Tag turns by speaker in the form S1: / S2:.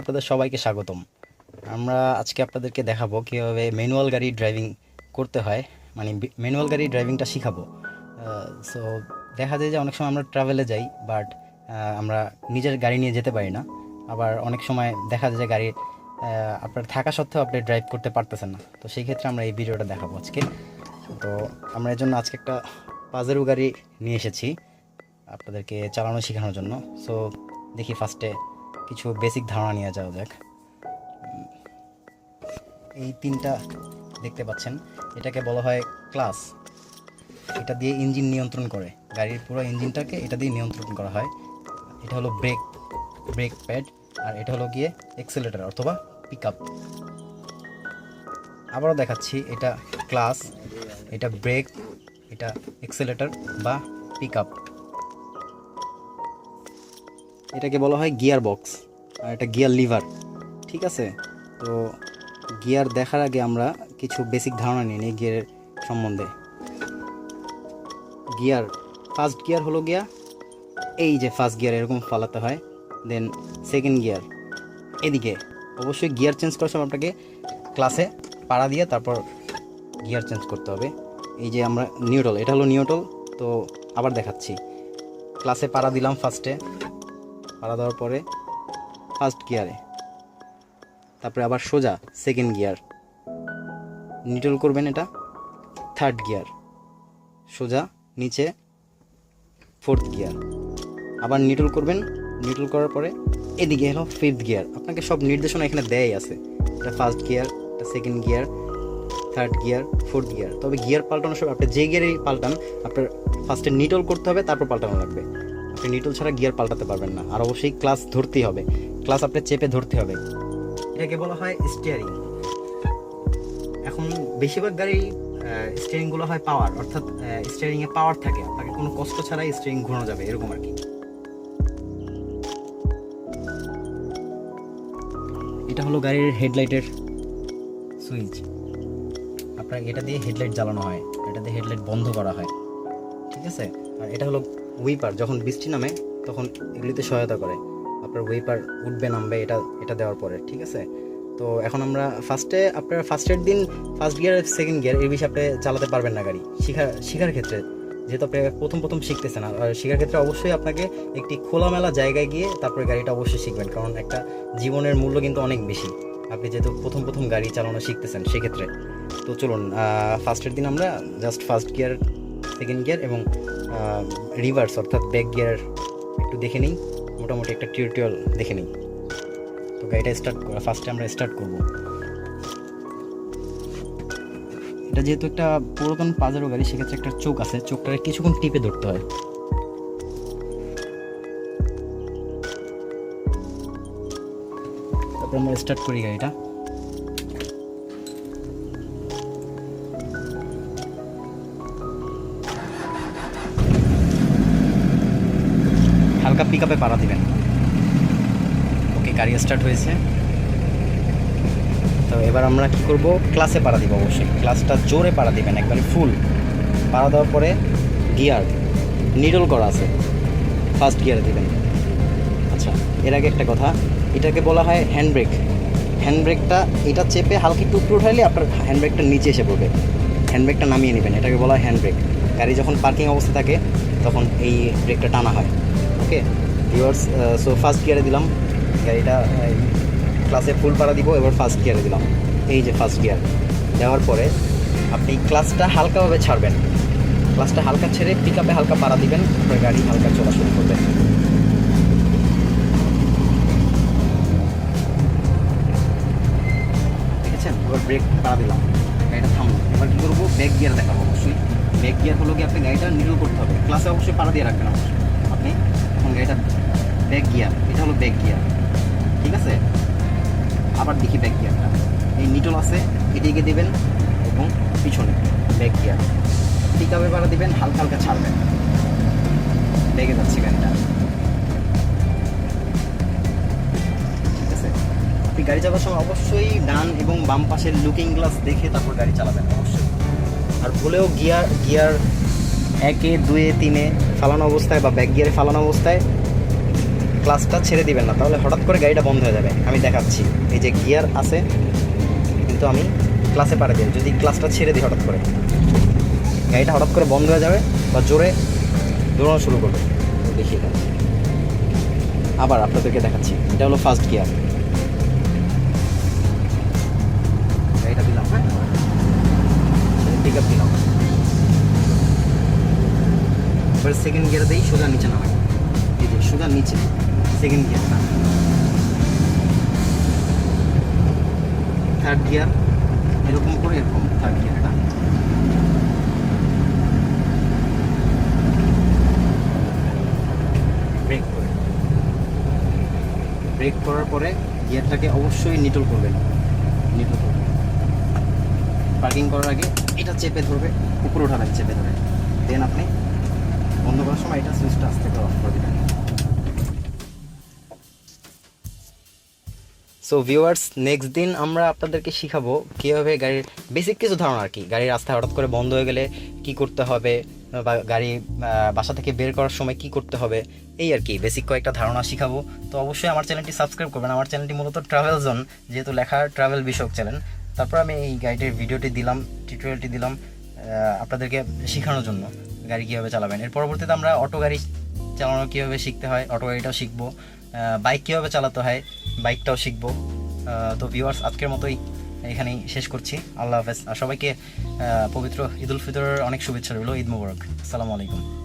S1: আপনাদের সবাইকে স্বাগতম। আমরা আজকে আপনাদেরকে দেখাবো কীভাবে ম্যানুয়াল গাড়ি ড্রাইভিং করতে হয় মানে ম্যানুয়াল গাড়ি ড্রাইভিংটা শিখাবো। সো দেখা যায় যে অনেক সময় আমরা ট্রাভেলে যাই বাট আমরা নিজের গাড়ি নিয়ে যেতে পারি না। আবার অনেক সময় দেখা যায় যে গাড়ি আপনার থাকা সত্ত্বেও আপনি ড্রাইভ করতে পারতেছেন না। তো সেই ক্ষেত্রে আমরা এই ভিডিওটা দেখাবো আজকে। তো আমরা এর জন্য আজকে একটা পাজেরু গাড়ি নিয়ে এসেছি আপনাদেরকে চালানো শেখানোর জন্য। সো দেখি ফার্স্টে কিছু বেসিক ধারণা নিয়ে যাওয়া যাক। এই তিনটা দেখতে পাচ্ছেন, এটাকে বলা হয় ক্লাস এটা দিয়ে ইঞ্জিন নিয়ন্ত্রণ করে। গাড়ির পুরো ইঞ্জিনটাকে এটা দিয়ে নিয়ন্ত্রণ করা হয়। এটা হলো ব্রেক ব্রেক প্যাড আর এটা হলো গিয়ে এক্সেলেটার অথবা পিক আপ আবারও দেখাচ্ছি, এটা ক্লাস এটা ব্রেক এটা এক্সেলেটার বা পিক আপ এটাকে বলা হয় গিয়ার বক্স আর এটা গিয়ার লিভার, ঠিক আছে? তো গিয়ার দেখার আগে আমরা কিছু বেসিক ধারণা নিয়ে নিই গিয়ারের সম্বন্ধে। গিয়ার ফার্স্ট গিয়ার হলো গিয়া এই যে ফার্স্ট গিয়ার এরকম ফালাতে হয় দেন সেকেন্ড গিয়ার এদিকে, অবশ্যই গিয়ার চেঞ্জ করার সময় আপনাকে ক্লাসে পাড়া দিয়ে তারপর গিয়ার চেঞ্জ করতে হবে। এই যে আমরা নিউটল এটা হলো নিউটল তো আবার দেখাচ্ছি। ক্লাসে পাড়া দিলাম ফার্স্টে পাড়া দেওয়ার পরে ফার্স্ট গিয়ারে তারপরে আবার সোজা সেকেন্ড গিয়ার নিউট্রাল করবেন এটা থার্ড গিয়ার সোজা, নিচে ফোর্থ গিয়ার আবার নিউট্রাল করবেন নিউট্রাল করার পরে এদিকে হলো ফিফথ গিয়ার আপনাকে সব নির্দেশনা এখানে দেয় আছে। এটা ফার্স্ট গিয়ার এটা second gear third gear fourth gear তবে গিয়ার পাল্টানোর সময় আপনি যে গিয়ারেই পাল্টান, আপনার ফার্স্টে নিটল করতে হবে, তারপর পাল্টানো লাগবে। আপনি নিটল ছাড়া গিয়ার পাল্টাতে পারবেন না। আর অবশ্যই ক্লাস ধরতেই হবে। ক্লাস আপনি চেপে ধরতে হবে। এটাকে বলা হয় স্টিয়ারিং এখন বেশিরভাগ গাড়ি স্টিয়ারিংগুলো হয় পাওয়ার অর্থাৎ স্টিয়ারিংয়ে পাওয়ার থাকে। আপনাকে কোনো কষ্ট ছাড়াই স্টিয়ারিং ঘোরানো যাবে, এরকম আর কি। এটা হলো গাড়ির হেডলাইটের সুইচ আপনার এটা দিয়ে হেডলাইট জ্বালানো হয়। এটা দিয়ে হেডলাইট বন্ধ করা হয়। ঠিক আছে? আর এটা হলো উইপার যখন বৃষ্টি নামে, তখন এগুলিতে সহায়তা করে। আপনার উইপার উঠবে, নামবে, এটা এটা দেওয়ার পরে, ঠিক আছে? তো এখন আমরা ফার্স্টে আপনার ফার্স্টের দিন ফার্স্ট গিয়ার সেকেন্ড গিয়ার এই বিষয়ে আপনি চালাতে পারবেন না গাড়ি। শিখার শেখার ক্ষেত্রে, যেহেতু আপনি প্রথম প্রথম শিখতেছেন, আর শেখার ক্ষেত্রে অবশ্যই আপনাকে একটি খোলামেলা জায়গায় গিয়ে তারপরে গাড়িটা অবশ্যই শিখবেন, কারণ একটা জীবনের মূল্য কিন্তু অনেক বেশি। আপনি যেহেতু প্রথম প্রথম গাড়ি চালানো শিখতেছেন, সেক্ষেত্রে। তো চলুন ফার্স্টের দিন আমরা just first gear second gear এবং রিভার্স অর্থাৎ ব্যাক গিয়ার একটু দেখে নিই। মোটামুটি একটা টিউটোরিয়াল দেখে নিই। তো গাড়িটা স্টার্ট ফার্স্টে আমরা স্টার্ট করব। এটা যেহেতু একটা পুরাতন পাজারো গাড়ি, সেক্ষেত্রে একটা চোখ আছে। চোখটাকে কিছুক্ষণ টিপে ধরতে হয়। তারপর আমরা স্টার্ট করি গাড়িটা। হালকা পিক আপে পাড়া দিবেন। ওকে গাড়ি স্টার্ট হয়েছে। তো এবার আমরা কি করব? ক্লাসে পাড়া দিব অবশ্যই। ক্লাসটা জোরে পাড়া দিবেন, একবারে ফুল পাড়া দেওয়ার পরে গিয়ার নিডল করা আছে। ফার্স্ট গিয়ারে দিবেন। আচ্ছা এর আগে একটা কথা। এটাকে বলা হয় হ্যান্ড ব্রেক হ্যান্ড ব্রেকটা এটা চেপে হালকা একটু উপরে উঠাইলে আপনার হ্যান্ড ব্রেকটা নিচে এসে পড়বে। হ্যান্ড ব্রেকটা নামিয়ে নেবেন। এটাকে বলা হয় হ্যান্ড ব্রেক গাড়ি যখন পার্কিং অবস্থা থাকে, তখন এই ব্রেকটা টানা হয়। ওকে। ভিউয়ার্স সো ফার্স্ট গিয়ারে দিলাম। গাড়িটা ক্লাসে ফুল পাড়া দিব, এবার ফার্স্ট গিয়ারে দিলাম। এই যে ফার্স্ট গিয়ার দেওয়ার পরে আপনি ক্লাসটা হালকাভাবে ছাড়বেন। ক্লাসটা হালকা ছেড়ে পিক আপে হালকা পাড়া দিবেন, তারপরে গাড়ি হালকা চলা শুরু করবে। দেখেছেন? এবার ব্রেক পাড়া দিলাম। গাড়িটা থামলো। এবার কী করব? ব্যাক গিয়ার দেখাবো অবশ্যই। ব্যাক গিয়ার হলো কি আপনি গাড়িটা নিরল করতে হবে। ক্লাসে অবশ্যই পাড়া দিয়ে রাখবেন অবশ্যই। আপনি এখন গাড়িটা ব্যাক গিয়ার এটা হলো ব্যাক গিয়ার ঠিক আছে? আবার দেখি ব্যাক গিয়ারটা এই নিটল আছে, এদিকে দিবেন এবং পিছনে ব্যাক গিয়ার পিকআপে পাড়া দিবেন, হালকা হালকা ছাড়বেন। লেগে যাচ্ছে গাড়িটা। ঠিক আছে? আপনি গাড়ি চালানোর সময় অবশ্যই ডান এবং বাম পাশের লুকিং গ্লাস দেখে তারপর গাড়ি চালাবেন, অবশ্যই। আর ভুলেও গিয়ার গিয়ার একে দুয়ে তিনে ফালানো অবস্থায় বা ব্যাক গিয়ারে ফালানো অবস্থায় ক্লাসটা ছেড়ে দিবেন না। তাহলে হঠাৎ করে গাড়িটা বন্ধ হয়ে যাবে। আমি দেখাচ্ছি। এই যে গিয়ার আছে, কিন্তু আমি ক্লাসে পারে দিই। যদি ক্লাসটা ছেড়ে দিই হঠাৎ করে। গাড়িটা হঠাৎ করে বন্ধ হয়ে যাবে বা জোরে দৌড়ানো শুরু করবে। দেখি এখানে। আবার আপনাদেরকে দেখাচ্ছি। এটা হলো ফার্স্ট গিয়ার গাড়িটা দিলাম হ্যাঁ? পিক আপ দিলাম। এবার সেকেন্ড গিয়ার দিই সোজা নিচে নামাই। এই যে সোজা নিচে সেকেন্ড গিয়ারটা থার্ড গিয়ার এরকম করে এরকম থার্ড গিয়ারটা ব্রেক করে। ব্রেক করার পরে গিয়ারটাকে অবশ্যই নিটল করবেন। নিটল করবেন। পার্কিং করার আগে এটা চেপে ধরবে, উপরে উঠাবেন চেপে ধরে দেন আপনি বন্ধ করার সময় এটা সুইচটা আস্তে করে অফ করে সো ভিউয়ার্স নেক্সট দিন আমরা আপনাদেরকে শিখাবো কীভাবে গাড়ির বেসিক কিছু ধারণা আর কি। গাড়ির রাস্তায় হঠাৎ করে বন্ধ হয়ে গেলে কি করতে হবে বা গাড়ি বাসা থেকে বের করার সময় কি করতে হবে, এই আর কি। বেসিক কয়েকটা ধারণা শিখাবো। তো অবশ্যই আমার চ্যানেলটি সাবস্ক্রাইব করবেন। আমার চ্যানেলটি মূলত ট্রাভেল জোন যেহেতু লেখা ট্রাভেল বিষয়ক চ্যানেল। তারপর আমি এই গাড়িটির ভিডিওটি দিলাম টিউটোরিয়ালটি দিলাম আপনাদেরকে শেখানোর জন্য। গাড়ি কীভাবে চালাবেন? এর পরবর্তীতে আমরা অটো গাড়ি চালানো কীভাবে শিখতে হয়, অটো গাড়িটাও শিখব। বাইক কীভাবে চালাতে হয়, বাইকটাও শিখব। তো ভিউয়ার্স আজকের মতোই এখানেই শেষ করছি। আল্লাহ হাফেজ। আর সবাইকে পবিত্র ঈদুল ফিতরের অনেক শুভেচ্ছা রইল। ঈদ মুবারক। আসসালামু আলাইকুম।